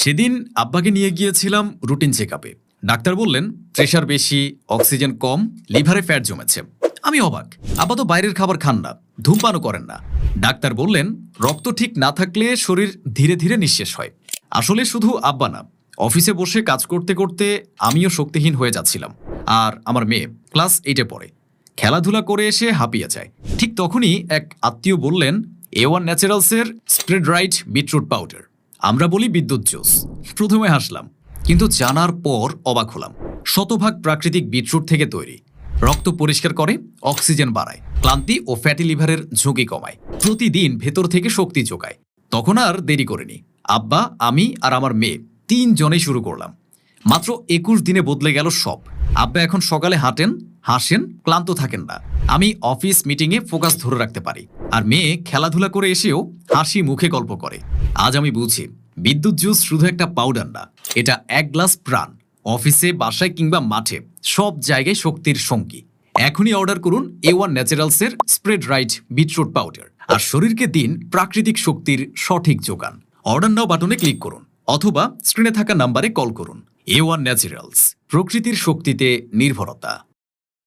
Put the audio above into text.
সেদিন আব্বাকে নিয়ে গিয়েছিলাম রুটিন চেক আপে ডাক্তার বললেন, প্রেশার বেশি, অক্সিজেন কম, লিভারে ফ্যাট জমেছে। আমি অবাক। আব্বা তো বাইরের খাবার খান না, ধূমপানও করেন না। ডাক্তার বললেন, রক্ত ঠিক না থাকলে শরীর ধীরে ধীরে নিঃশেষ হয়। আসলে শুধু আব্বা না, অফিসে বসে কাজ করতে করতে আমিও শক্তিহীন হয়ে যাচ্ছিলাম। আর আমার মেয়ে ক্লাস এইটে পড়ে। খেলাধুলা করে এসে হাঁপিয়ে যায়। ঠিক তখনই এক আত্মীয় বললেন এ ওয়ান ন্যাচারালসের স্প্রেড রাইট বিটরুট পাউডার। আমরা বলি বিদ্যুৎ জুস। প্রথমে হাসলাম, কিন্তু জানার পর অবাক হলাম। শতভাগ প্রাকৃতিক বিটরুট থেকে তৈরি। রক্ত পরিষ্কার করে, অক্সিজেন বাড়ায়, ক্লান্তি ও ফ্যাটি লিভারের ঝুঁকি কমায়, প্রতিদিন ভেতর থেকে শক্তি যোগায়। তখন আর দেরি করিনি। আব্বা, আমি আর আমার মেয়ে, তিনজনেই শুরু করলাম। মাত্র একুশ দিনে বদলে গেল সব। আব্বা এখন সকালে হাঁটেন, হাসেন, ক্লান্ত থাকেন না। আমি অফিস মিটিংয়ে ফোকাস ধরে রাখতে পারি। আর মেয়ে খেলাধুলা করে এসেও হাসি মুখে গল্প করে। আজ আমি বুঝি বিদ্যুৎ জুস শুধু একটা পাউডার না, এটা এক গ্লাস প্রাণ, অফিসে, বাসায় কিংবা মাঠে, সব জায়গায় শক্তির সঙ্গী। এখনই অর্ডার করুন এ ওয়ান ন্যাচারালসের স্প্রেড রাইট বিটরুট পাউডার আর শরীরকে দিন প্রাকৃতিক শক্তির সঠিক যোগান। অর্ডার নাও বাটনে ক্লিক করুন, অথবা স্ক্রিনে থাকা নাম্বারে কল করুন। এ ওয়ান ন্যাচারালস প্রকৃতির শক্তিতে নির্ভরতা।